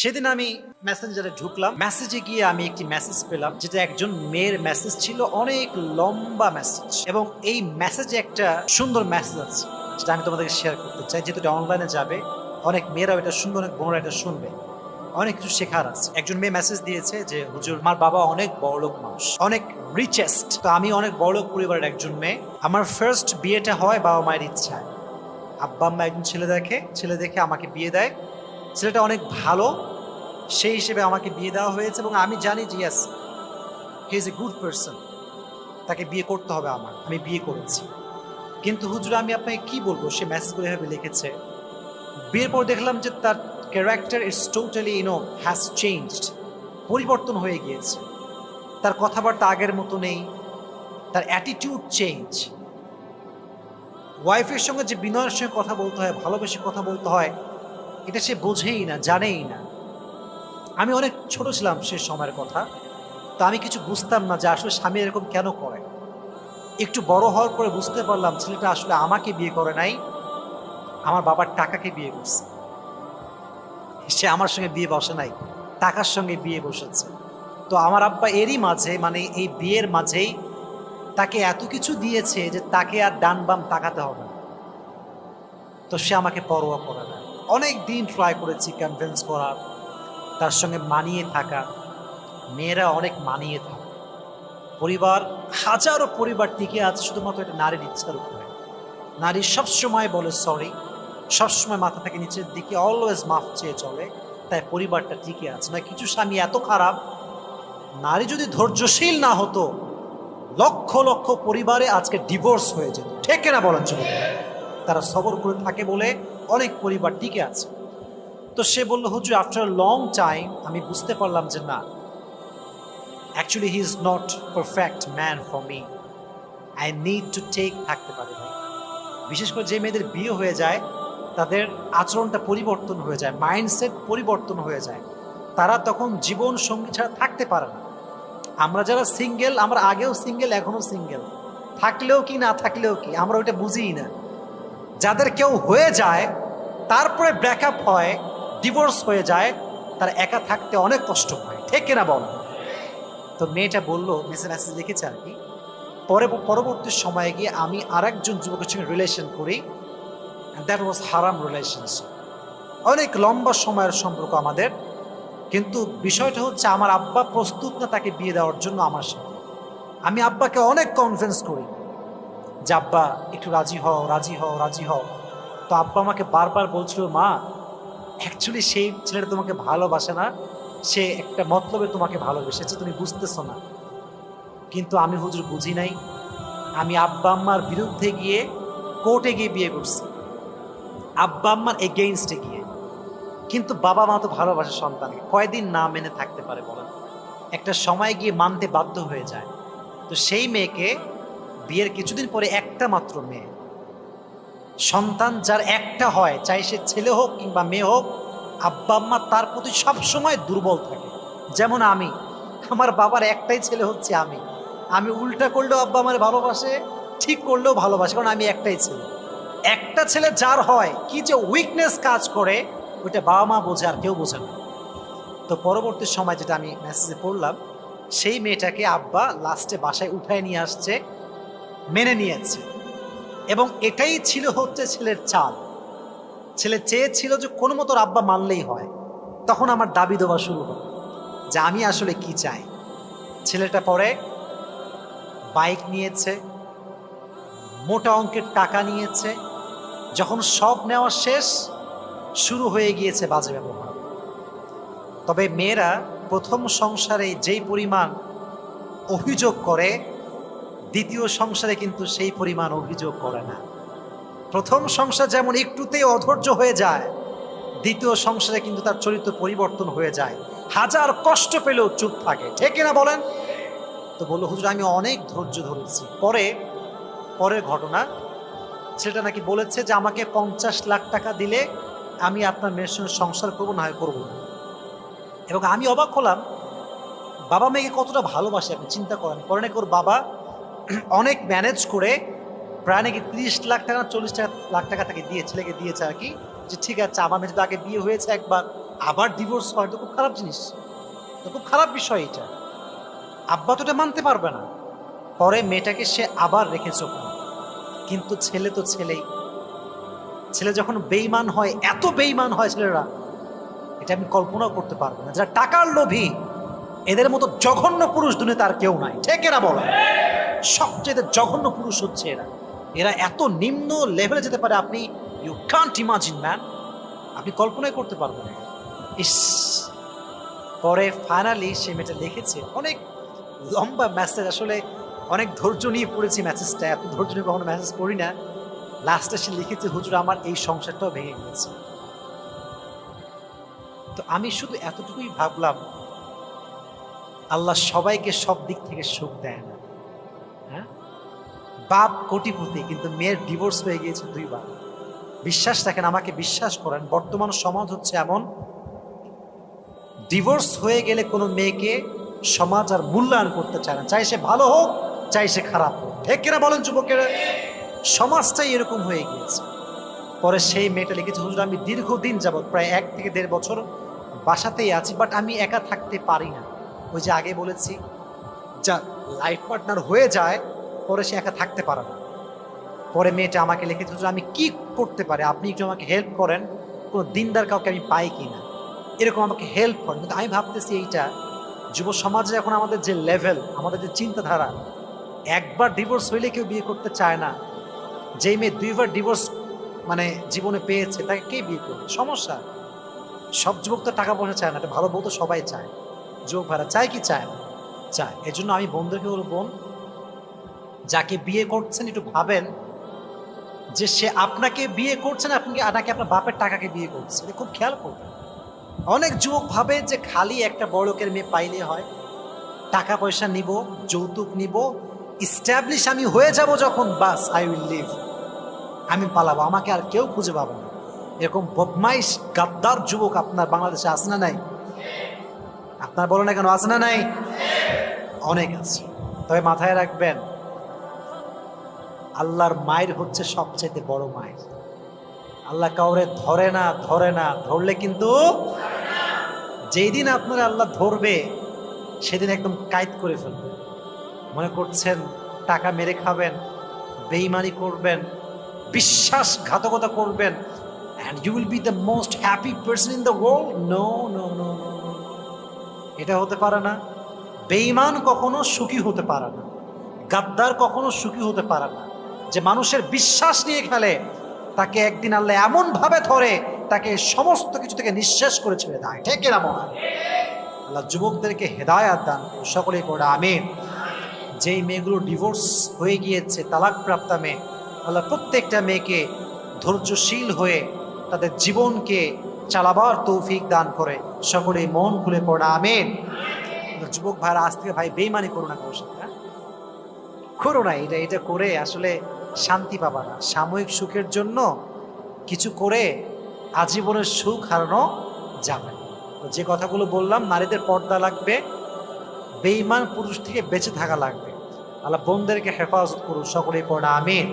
সেদিন আমি মেসেঞ্জারে ঢুকলাম। মেসেজে গিয়ে আমি একটি মেসেজ পেলাম, যেটা একজন মেয়ের মেসেজ ছিল, অনেক লম্বা মেসেজ এবং এই মেসেজে একটা সুন্দর মেসেজ আছে, যেটা আমি তোমাদেরকে শেয়ার করতে চাই। যেহেতু এটা অনলাইনে যাবে, অনেক মেয়েরাও এটা শুনবে, অনেক বোনরা এটা শুনবে। অনেক কিছু শেখার আছে। একজন মেয়ে মেসেজ দিয়েছে যে, হুজুর, আমার বাবা অনেক বড়লোক মানুষ, অনেক রিচেস্ট তো আমি অনেক বড়লোক পরিবারের একজন মেয়ে। আমার ফার্স্ট বিয়েটা হয় বাবা মায়ের ইচ্ছায়। আব্বা আম্মা একজন ছেলে দেখে ছেলে দেখে আমাকে বিয়ে দেয়। ছেলেটা অনেক ভালো সেই হিসেবে আমাকে বিয়ে দেওয়া হয়েছে এবং আমি জানি যে yes he is a good person তাকে বিয়ে করতে হবে আমার। আমি বিয়ে করেছি। কিন্তু হুজুর, আমি আপনাকে কি বলব? সে মেসেজগুলো এভাবে লিখেছে। বিয়ের পর দেখলাম যে তার character is totally you know has changed পরিবর্তন হয়ে গিয়েছে। তার কথাবার্তা আগের মতো নেই। তার অ্যাটিটিউড চেঞ্জ ওয়াইফের সঙ্গে যে বিনয়ের সঙ্গে কথা বলতে হয়, ভালোবেসে কথা বলতে হয়, এটা সে বোঝেই না, জানেই না। আমি অনেক ছোট ছিলাম সে সময়ের কথা, তা আমি কিছু বুঝতাম না যে আসলে স্বামী এরকম কেন করে। একটু বড় হওয়ার পরে বুঝতে পারলাম ছেলেটা আসলে আমাকে বিয়ে করে নাই, আমার বাবার টাকাকে বিয়ে করছে। সে আমার সঙ্গে বিয়ে বসে নাই, টাকার সঙ্গে বিয়ে বসেছে। তো আমার আব্বা এরই মাঝে মানে এই বিয়ের মাঝেই তাকে এত কিছু দিয়েছে যে তাকে আর ডান বাম তাকাতে হবে তো সে আমাকে পরোয়া করে না অনেক দিন ট্রাই করেছি কনভিন্স করার। তার সঙ্গে মানিয়ে থাকা। মেয়েরা অনেক মানিয়ে থাকে। পরিবার, হাজারো পরিবার টিকে আছে শুধুমাত্র একটা নারীর ইচ্ছার উপরে। নারী সবসময় বলে, সরি। সবসময় মাথা থেকে নিচের দিকে অলওয়েজ মাফ চেয়ে চলে। তাই পরিবারটা টিকে আছে। না, কিছু স্বামী এত খারাপ, নারী যদি ধৈর্যশীল না হতো, লক্ষ লক্ষ পরিবারে আজকে ডিভোর্স হয়ে যেত। ঠেকে না বলেন তারা সবর করে থাকে বলে অনেক পরিবার টিকে আছে। তো সে বলল, হুজুর আফটার লং টাইম আমি বুঝতে পারলাম যে না actually he is not perfect man for me I need to take থাকতে পারে ভাই বিশেষ করে যে মেয়েদের বিয়ে হয়ে যায়, তাদের আচরণটা পরিবর্তন হয়ে যায় মাইন্ডসেট পরিবর্তন হয়ে যায়। তারা তখন জীবন সঙ্গী ছাড়া থাকতে পারে না। আমরা যারা সিঙ্গেল আমরা আগেও সিঙ্গেল এখনও সিঙ্গেল থাকলেও কি, না থাকলেও কি, আমরা ওইটা বুঝিই না। যাদের কেউ হয়ে যায়, তারপরে ব্রেকআপ হয় ডিভোর্স হয়ে যায়, তার একা থাকতে অনেক কষ্ট হয় ঠিক কিনা বল? তো মেয়েটা বলল মেসেজ মেসেজ লিখেছে আর কি, পরে, পরবর্তী সময়ে গিয়ে আমি আর একজন যুবকের সঙ্গে রিলেশন করি দ্যাট ওয়াজ হারাম রিলেশনশিপ অনেক লম্বা সময়ের সম্পর্ক আমাদের, কিন্তু বিষয়টা হচ্ছে আমার আব্বা প্রস্তুত না তাকে বিয়ে দেওয়ার জন্য আমার সাথে। আমি আব্বাকে অনেক কনভিন্স করি যে, আব্বা, একটু রাজি হও রাজি হও রাজি হও। তো আব্বা আমাকে বারবার বলছিল, মা অ্যাকচুয়ালি সেই ছেলেটা তোমাকে ভালোবাসে না। সে একটা মতলবে তোমাকে ভালোবেসেছে তুমি বুঝতেছো না। কিন্তু আমি হুজুর বুঝি নাই। আমি আব্বা আম্মার বিরুদ্ধে গিয়ে কোর্টে গিয়ে বিয়ে করছি। আব্বা আম্মার এগেইনস্টে গিয়ে। কিন্তু বাবা মা তো ভালোবাসে সন্তানকে। কয়দিন না মেনে থাকতে পারে বলেন একটা সময় গিয়ে মানতে বাধ্য হয়ে যায়। তো সেই মেয়েকে বিয়ের কিছুদিন পরে একটা মাত্র মেয়ে। সন্তান যার একটা হয়, চাই সে ছেলে হোক কিংবা মেয়ে হোক, আব্বা আম্মা তার প্রতি সবসময় দুর্বল থাকে। যেমন আমি, আমার বাবার একটাই ছেলে হচ্ছে আমি। আমি উল্টা করলেও আব্বা আমার ভালোবাসে, ঠিক করলেও ভালোবাসে, কারণ আমি একটাই ছেলে। একটা ছেলে যার হয়, কি যে উইকনেস কাজ করে, ওইটা বাবা মা বোঝে আর কেউ বোঝে না। তো পরবর্তী সময় যেটা আমি মেসেজে পড়লাম, সেই মেয়েটাকে আব্বা লাস্টে বাসায় উঠায় নিয়ে আসছে, মেনে নিয়েছে। এবং এটাই ছিল হচ্ছে ছেলের চাল। ছেলে চেয়েছিল যে কোনো মতো আব্বা মানলেই হয়। তখন আমার দাবি দেওয়া শুরু হলো যে আমি আসলে কি চাই? ছেলেটা পরে বাইক নিয়েছে, মোটা অঙ্কের টাকা নিয়েছে, যখন সব নেওয়া শেষ, শুরু হয়ে গিয়েছে বাজে ব্যবহার। তবে মেয়েরা প্রথম সংসারে যেই পরিমাণ অভিযোগ করে দ্বিতীয় সংসারে কিন্তু সেই পরিমাণ অভিযোগ করে না। প্রথম সংসার যেমন একটুতেই অধৈর্য হয়ে যায়, দ্বিতীয় সংসারে কিন্তু তার চরিত্র পরিবর্তন হয়ে যায়। হাজার কষ্ট পেলেও চুপ থাকে, ঠিক না বলেন? তো বলল, হুজুর, আমি অনেক ধৈর্য ধরেছি। পরে, পরের ঘটনা, সেটা নাকি বলেছে যে আমাকে পঞ্চাশ লাখ টাকা দিলে আমি আপনার মেয়ের সঙ্গে সংসার করব, না হয় করব না? এবং আমি অবাক হলাম, বাবা মেয়েকে কতটা ভালোবাসে আপনি, চিন্তা করেন। পরে নাকি ওর বাবা অনেক ম্যানেজ করে প্রায় নাকি তিরিশ লাখ টাকা চল্লিশ লাখ টাকা তাকে দিয়ে, ছেলেকে দিয়েছে আর কি, যে ঠিক আছে, আমার মেয়ে আগে বিয়ে হয়েছে একবার, আবার ডিভোর্স হয়, তো খুব খারাপ জিনিস। তো খুব খারাপ বিষয় এটা। আব্বা তো এটা মানতে পারবে না। পরে মেয়েটাকে সে আবার রেখেছে ওখানে। কিন্তু ছেলে তো ছেলেই। ছেলে যখন বেইমান হয়, এত বেইমান হয় ছেলেরা, এটা আমি কল্পনাও করতে পারব না। যারা টাকার লোভী, এদের মতো জঘন্য পুরুষ দুনিয়াতে আর কেউ নাই। ঠিক এরা বলে। সবচেয়ে জঘন্য পুরুষ হচ্ছে এরা। এরা এত নিম্ন লেভেলে যেতে পারে, আপনি ইউ কান্ট ইমাজিন ম্যান আপনি কল্পনাই করতে পারবেন না। ইস। পরে ফাইনালি সে মেয়েটা লিখেছে, অনেক লম্বা মেসেজ আসলে অনেক ধৈর্য নিয়ে পড়েছি মেসেজটা এত ধৈর্য নিয়ে কখনো মেসেজ পড়ি না। লাস্টে সে লিখেছে, হুজুর, আমার এই সংসারটাও ভেঙে গেছে তো আমি শুধু এতটুকুই ভাবলাম, আল্লাহ সবাইকে সব দিক থেকে সুখ দেয় না। হ্যাঁ? বাপ কোটিপতি, কিন্তু মেয়ের ডিভোর্স হয়ে গিয়েছে দুইবার। বিশ্বাস রাখেন আমাকে বিশ্বাস করেন, বর্তমান সমাজ হচ্ছে এমন ডিভোর্স হয়ে গেলে কোনো মেয়েকে সমাজ আর মূল্যায়ন করতে চায় না। চাই সে ভালো হোক, চাই সে খারাপ হোক। ঠিক কিনা বলেন যুবকেরা? সমাজটাই এরকম হয়ে গিয়েছে। পরে সেই মেয়েটা লিখেছে, হুজুর, আমি দীর্ঘদিন যাবৎ, প্রায় এক থেকে দেড় বছর বাসাতেই আছি বাট আমি একা থাকতে পারি না। ওই যে আগে বলেছি, যা লাইফ পার্টনার হয়ে যায়, পরে সে একা থাকতে পারে না। পরে মেয়েটা আমাকে লিখেছে হুজুর আমি কি করতে পারি? আপনি একটু আমাকে হেল্প করেন। কোনো দিনদার কাউকে আমি পাই কি না এরকম আমাকে হেল্প করেন কিন্তু আমি ভাবতেছি এইটা, যুব সমাজে এখন আমাদের যে লেভেল আমাদের যে চিন্তাধারা, একবার ডিভোর্স হইলে কেউ বিয়ে করতে চায় না। যেই মেয়ে দুইবার ডিভোর্স মানে জীবনে পেয়েছে, তাকে কে বিয়ে করবে? সমস্যা। সব যুবক তো টাকা পয়সা চায় না, একটা ভালো বউ তো সবাই চায়। যুবক ভাড়া চায় কি চায় না? চায়। এই জন্য আমি বন্ধুকে বলব যাকে বিয়ে করছেন, একটু ভাবেন যে সে আপনাকে বিয়ে করছেন আপনি নাকি আপনার বাপের টাকাকে বিয়ে করছে খুব খেয়াল করবেন। অনেক যুবক ভাবে যে খালি একটা বড়লোকের মেয়ে পাইলে হয়, টাকা পয়সা নিব, যৌতুক নিব ইস্টাবলিশ আমি হয়ে যাব যখন, বাস আই উইল লিভ আমি পালাবো, আমাকে আর কেউ খুঁজে পাবো না। এরকম বদমাইশ, গাদ্দার যুবক আপনার বাংলাদেশে আছে না নাই? আপনার বলো না কেন, আছে না নাই? অনেক আছে। তবে মাথায় রাখবেন, আল্লাহর মায়ের হচ্ছে সবচেয়ে বড় মায়ের। আল্লাহ কাউরে ধরে না ধরে না, ধরলে কিন্তু যেই দিন আপনার আল্লাহ ধরবে, সেদিন একদম কাইত করে ফেলবে। মনে করছেন, টাকা মেরে খাবেন, বেইমানি করবেন, বিশ্বাসঘাতকতা করবেন and you will be the most happy person in the world no no no এটা হতে পারে না। বেইমান কখনো সুখী হতে পারে না গাদ্দার কখনো সুখী হতে পারে না যে মানুষের বিশ্বাস নিয়ে খেলে, তাকে একদিন আল্লাহ এমন ভাবে ধরে, তাকে সমস্ত কিছু থেকে নিঃশেষ করে ছেড়ে দেয় ঠিক না মনে? আল্লাহ যুবকদেরকে হেদায়াত দান। সকলেই পড়ে, আমিন যেই মেয়েগুলো ডিভোর্স হয়ে গিয়েছে তালাক প্রাপ্তা মেয়ে, আল্লাহ প্রত্যেকটা মেয়েকে ধৈর্যশীল হয়ে তাদের জীবনকে চালাবার তৌফিক দান করে, সকলেই মন খুলে পড়া, আমিন যুবক ভাইরা আজ থেকে ভাই বেইমানি করো না কারোর সাথে হ্যাঁ? করো না, এটা এটা করে আসলে শান্তি পাবা না সাময়িক সুখের জন্য কিছু করে আজীবনের সুখ হারানো যাবে। তো যে কথাগুলো বললাম, নারীদের পর্দা লাগবে বেইমান পুরুষ থেকে বেঁচে থাকা লাগবে আল্লাহ বোনদেরকে হেফাজত করুন, সকলেই পড়া, আমিন